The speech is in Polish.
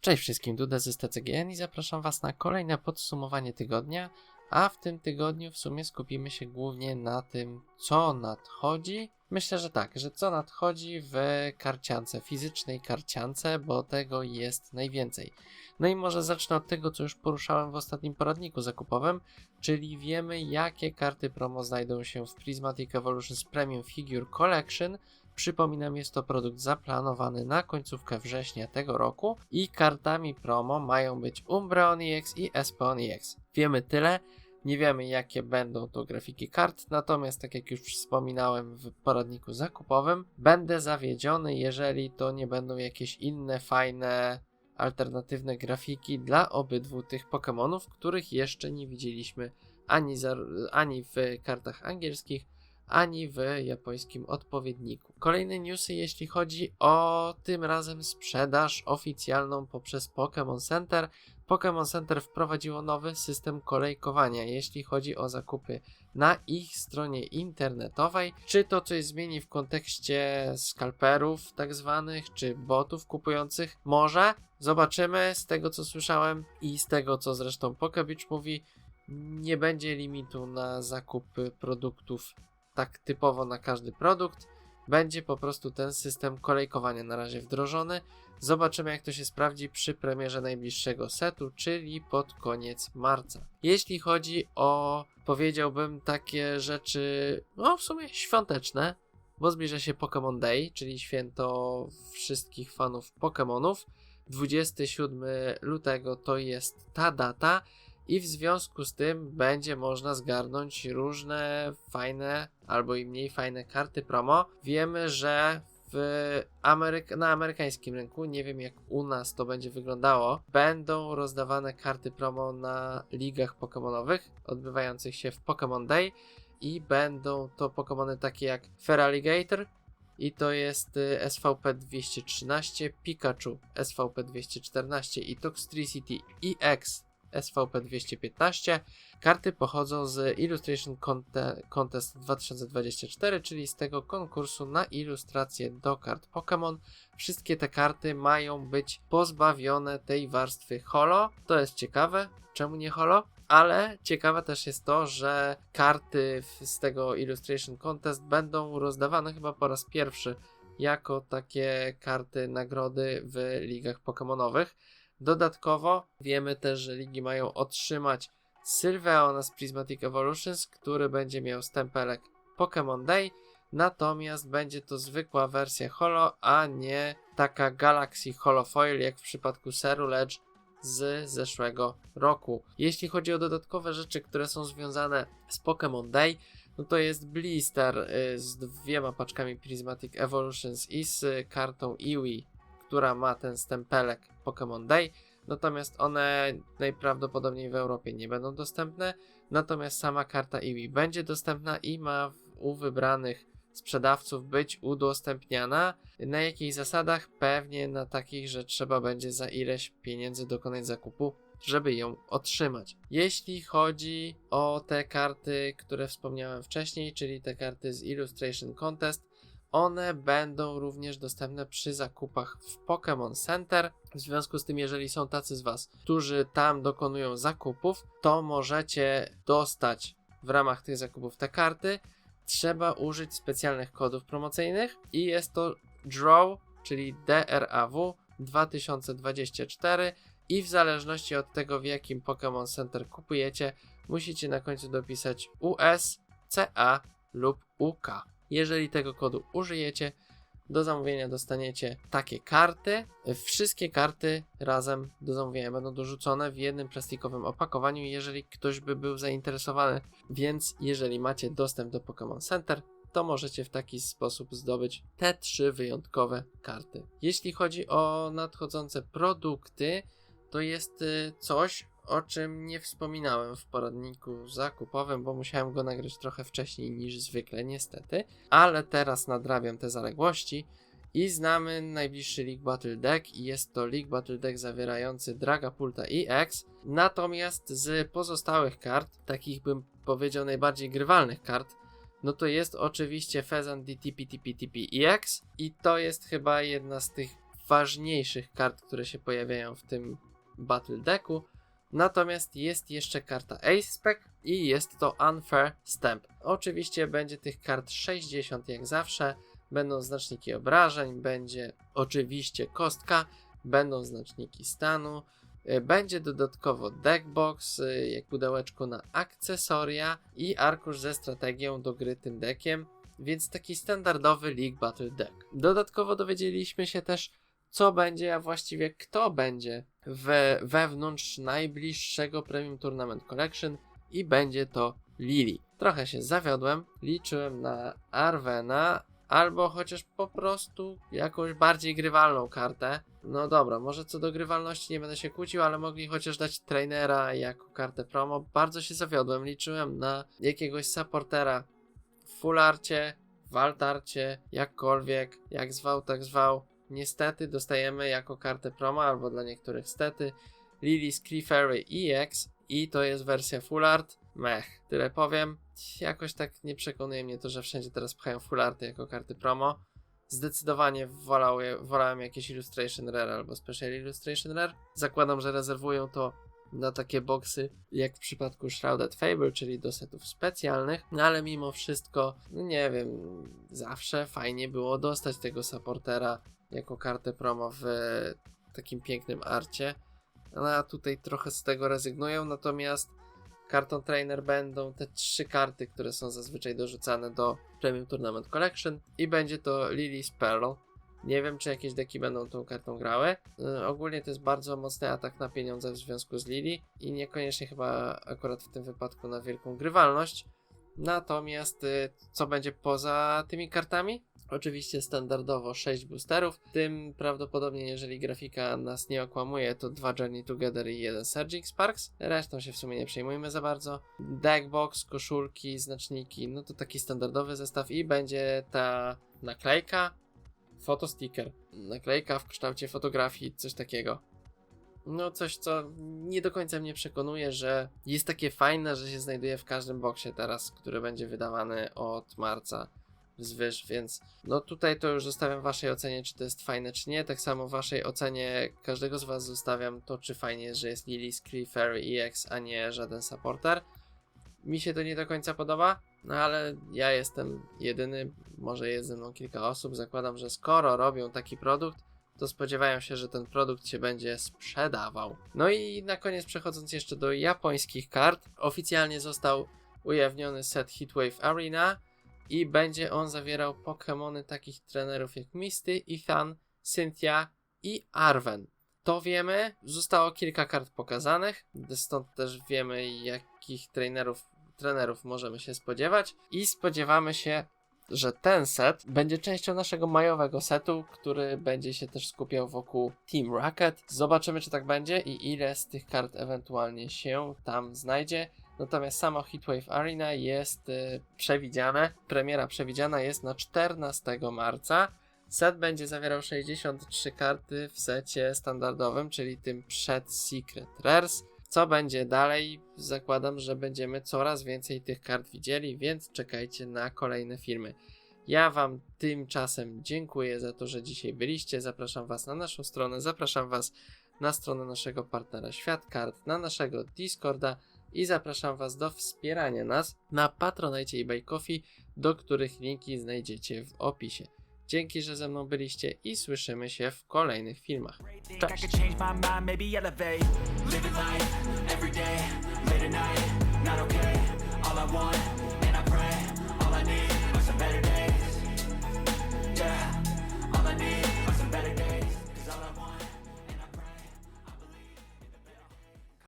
Cześć wszystkim, Duda z TCGN i zapraszam Was na kolejne podsumowanie tygodnia, a w tym tygodniu w sumie skupimy się głównie na tym, co nadchodzi. Myślę, że tak, że co nadchodzi w karciance, fizycznej karciance, bo tego jest najwięcej. No i może zacznę od tego, co już poruszałem w ostatnim poradniku zakupowym, czyli wiemy, jakie karty promo znajdą się w Prismatic Evolutions Premium Figure Collection, Przypominam, jest to produkt zaplanowany na końcówkę września tego roku i kartami promo mają być Umbreon EX i Espeon EX. Wiemy tyle, nie wiemy jakie będą to grafiki kart, natomiast tak jak już wspominałem w poradniku zakupowym, będę zawiedziony, jeżeli to nie będą jakieś inne fajne alternatywne grafiki dla obydwu tych Pokémonów, których jeszcze nie widzieliśmy ani, za, ani w kartach angielskich, ani w japońskim odpowiedniku. Kolejne newsy, jeśli chodzi o tym razem sprzedaż oficjalną poprzez Pokémon Center. Pokémon Center wprowadziło nowy system kolejkowania, jeśli chodzi o zakupy na ich stronie internetowej. Czy to coś zmieni w kontekście skalperów, tak zwanych, czy botów kupujących? Może. Zobaczymy. Z tego co słyszałem i z tego co zresztą Pokebitch mówi, nie będzie limitu na zakup produktów tak typowo na każdy produkt. Będzie po prostu ten system kolejkowania na razie wdrożony. Zobaczymy, jak to się sprawdzi przy premierze najbliższego setu, czyli pod koniec marca. Jeśli chodzi o, powiedziałbym, takie rzeczy, no w sumie świąteczne, bo zbliża się Pokémon Day, czyli święto wszystkich fanów Pokémonów. 27 lutego to jest ta data i w związku z tym będzie można zgarnąć różne fajne albo i mniej fajne karty promo. Wiemy, że na amerykańskim rynku, nie wiem jak u nas to będzie wyglądało, będą rozdawane karty promo na ligach pokemonowych odbywających się w Pokémon Day i będą to Pokémony takie jak Feraligator i to jest y, SVP-213, Pikachu SVP-214 i Toxtricity EX SVP215. Karty pochodzą z Illustration Contest 2024, czyli z tego konkursu na ilustrację do kart Pokémon. Wszystkie te karty mają być pozbawione tej warstwy holo. To jest ciekawe. Czemu nie holo? Ale ciekawe też jest to, że karty z tego Illustration Contest będą rozdawane chyba po raz pierwszy jako takie karty nagrody w ligach Pokémonowych. Dodatkowo wiemy też, że ligi mają otrzymać Sylveona z Prismatic Evolutions, który będzie miał stempelek Pokémon Day, natomiast będzie to zwykła wersja holo, a nie taka Galaxy Holo Foil jak w przypadku Seru Ledge z zeszłego roku. Jeśli chodzi o dodatkowe rzeczy, które są związane z Pokémon Day, no to jest blister y, z dwiema paczkami Prismatic Evolutions i z kartą Iwi która ma ten stempelek Pokémon Day, natomiast one najprawdopodobniej w Europie nie będą dostępne, natomiast sama karta Eevee będzie dostępna i ma u wybranych sprzedawców być udostępniana. Na jakich zasadach? Pewnie na takich, że trzeba będzie za ileś pieniędzy dokonać zakupu, żeby ją otrzymać. Jeśli chodzi o te karty, które wspomniałem wcześniej, czyli te karty z Illustration Contest, one będą również dostępne przy zakupach w Pokémon Center. W związku z tym, jeżeli są tacy z Was, którzy tam dokonują zakupów, to możecie dostać w ramach tych zakupów te karty. Trzeba użyć specjalnych kodów promocyjnych i jest to DRAW, czyli DRAW 2024 i w zależności od tego, w jakim Pokémon Center kupujecie, musicie na końcu dopisać US, CA lub UK. Jeżeli tego kodu użyjecie, do zamówienia dostaniecie takie karty. Wszystkie karty razem do zamówienia będą dorzucone w jednym plastikowym opakowaniu, jeżeli ktoś by był zainteresowany. Więc jeżeli macie dostęp do Pokémon Center, to możecie w taki sposób zdobyć te trzy wyjątkowe karty. Jeśli chodzi o nadchodzące produkty, to jest y, coś, o czym nie wspominałem w poradniku zakupowym, bo musiałem go nagrać trochę wcześniej niż zwykle, niestety. Ale teraz nadrabiam te zaległości i znamy najbliższy League Battle Deck i jest to League Battle Deck zawierający Dragapulta EX. Natomiast z pozostałych kart, takich bym powiedział najbardziej grywalnych kart, no to jest oczywiście Pheasant DTP TP TP EX i to jest chyba jedna z tych ważniejszych kart, które się pojawiają w tym Battle Decku. Natomiast jest jeszcze karta Ace Spec i jest to Unfair Stamp. Oczywiście będzie tych kart 60 jak zawsze, będą znaczniki obrażeń, będzie oczywiście kostka, będą znaczniki stanu, y, będzie dodatkowo deckbox, y, jak pudełeczko na akcesoria i arkusz ze strategią do gry tym deckiem, więc taki standardowy League Battle Deck. Dodatkowo dowiedzieliśmy się też, co będzie, a właściwie kto będzie we, wewnątrz najbliższego Premium Tournament Collection i będzie to Lily. Trochę się zawiodłem, liczyłem na Arvena, albo chociaż po prostu jakąś bardziej grywalną kartę. No dobra, może co do grywalności nie będę się kłócił, ale mogli chociaż dać trainera jako kartę promo. Bardzo się zawiodłem, liczyłem na jakiegoś supportera w full arcie, w altarcie, jakkolwiek, jak zwał, tak zwał. Niestety dostajemy jako kartę promo, albo dla niektórych stety, Lily's Clefairy EX i to jest wersja full art. Mech, tyle powiem. Jakoś tak nie przekonuje mnie to, że wszędzie teraz pchają full arty jako karty promo. Zdecydowanie wolałem, wolałem jakieś Illustration Rare albo Special Illustration Rare. Zakładam, że rezerwują to na takie boksy, jak w przypadku Shrouded Fable, czyli do setów specjalnych, no ale mimo wszystko, no nie wiem, zawsze fajnie było dostać tego supportera jako kartę promo w takim pięknym arcie. No a tutaj trochę z tego rezygnują, natomiast kartą trainer będą te trzy karty, które są zazwyczaj dorzucane do Premium Tournament Collection i będzie to Lily's Pearl. Nie wiem, czy jakieś deki będą tą kartą grały. Yy, ogólnie to jest bardzo mocny atak na pieniądze w związku z Lily i niekoniecznie chyba akurat w tym wypadku na wielką grywalność. Natomiast yy, co będzie poza tymi kartami? Oczywiście standardowo 6 boosterów, tym prawdopodobnie, jeżeli grafika nas nie okłamuje, to dwa Journey Together i jeden Surging Sparks. Resztą się w sumie nie przejmujmy za bardzo. Deckbox, koszulki, znaczniki, no to taki standardowy zestaw i będzie ta naklejka, fotosticker. Naklejka w kształcie fotografii, coś takiego. No coś, co nie do końca mnie przekonuje, że jest takie fajne, że się znajduje w każdym boksie teraz, który będzie wydawany od marca wzwyż, więc no tutaj to już zostawiam waszej ocenie, czy to jest fajne, czy nie. Tak samo waszej ocenie każdego z was zostawiam to, czy fajnie jest, że jest Lily's Clefairy EX, a nie żaden supporter. Mi się to nie do końca podoba, no ale ja jestem jedyny, może jest ze mną kilka osób. Zakładam, że skoro robią taki produkt, to spodziewają się, że ten produkt się będzie sprzedawał. No i na koniec przechodząc jeszcze do japońskich kart, oficjalnie został ujawniony set Heatwave Arena i będzie on zawierał Pokémony takich trenerów jak Misty, Ethan, Cynthia i Arven. To wiemy, zostało kilka kart pokazanych, stąd też wiemy jakich trenerów, trenerów możemy się spodziewać i spodziewamy się, że ten set będzie częścią naszego majowego setu, który będzie się też skupiał wokół Team Rocket. Zobaczymy, czy tak będzie i ile z tych kart ewentualnie się tam znajdzie. Natomiast samo Heatwave Arena jest y, przewidziane, premiera przewidziana jest na 14 marca. Set będzie zawierał 63 karty w secie standardowym, czyli tym przed Secret Rares. Co będzie dalej? Zakładam, że będziemy coraz więcej tych kart widzieli, więc czekajcie na kolejne filmy. Ja Wam tymczasem dziękuję za to, że dzisiaj byliście. Zapraszam Was na naszą stronę, zapraszam Was na stronę naszego partnera Świat Kart, na naszego Discorda i zapraszam Was do wspierania nas na Patronite i Buy Coffee, do których linki znajdziecie w opisie. Dzięki, że ze mną byliście i słyszymy się w kolejnych filmach. Cześć!